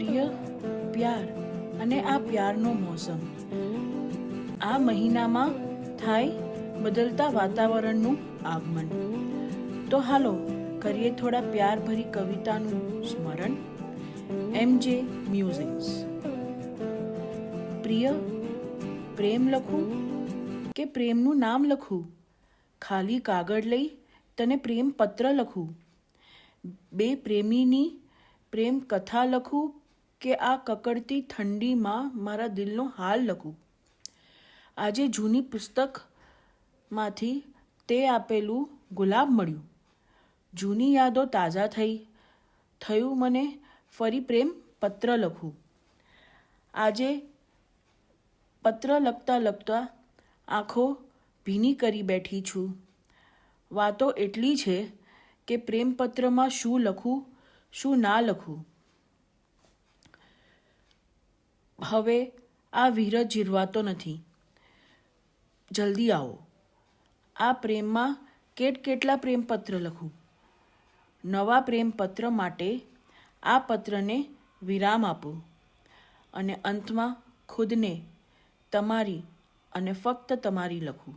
પ્રિય, પ્યાર અને આ પ્યારનો મોસમ. આ મહિનામાં થાય બદલતા વાતાવરણનું આગમન. તો હાલો કરીએ થોડા પ્યારભરી કવિતાનું સ્મરણ. એમ જે મ્યુઝિક્સ પ્રિય, પ્રેમ લખું કે પ્રેમનું નામ લખું? ખાલી કાગળ લઈ તને પ્રેમ પત્ર લખું. બે પ્રેમીની પ્રેમ કથા લખું કે આ કકડતી ઠંડીમાં મારા દિલનો હાલ લખું. આજે જૂની પુસ્તકમાંથી તે આપેલું ગુલાબ મળ્યું. જૂની યાદો તાજા થઈ, થયું મને ફરી પ્રેમ પત્ર લખું. આજે પત્ર લખતા લખતા આંખો ભીની કરી બેઠી છું. વાતો એટલી છે કે પ્રેમપત્રમાં શું લખું, શું ના લખું. હવે આ વિરહ જીરવાતો નથી. જલ્દી આવો. આ પ્રેમમાં કેટ કેટલા પ્રેમપત્ર લખું? નવા પ્રેમપત્ર માટે આ પત્રને વિરામ આપો અને અંતમાં ખુદને તમારી અને ફક્ત તમારી લખું.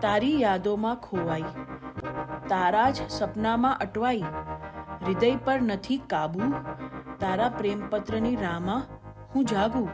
તારી યાદોમાં ખોવાઈ, તારા જ સપનામાં અટવાઈ, હૃદય પર નથી કાબુ તારા પ્રેમપત્રની રામાં હું જાગું.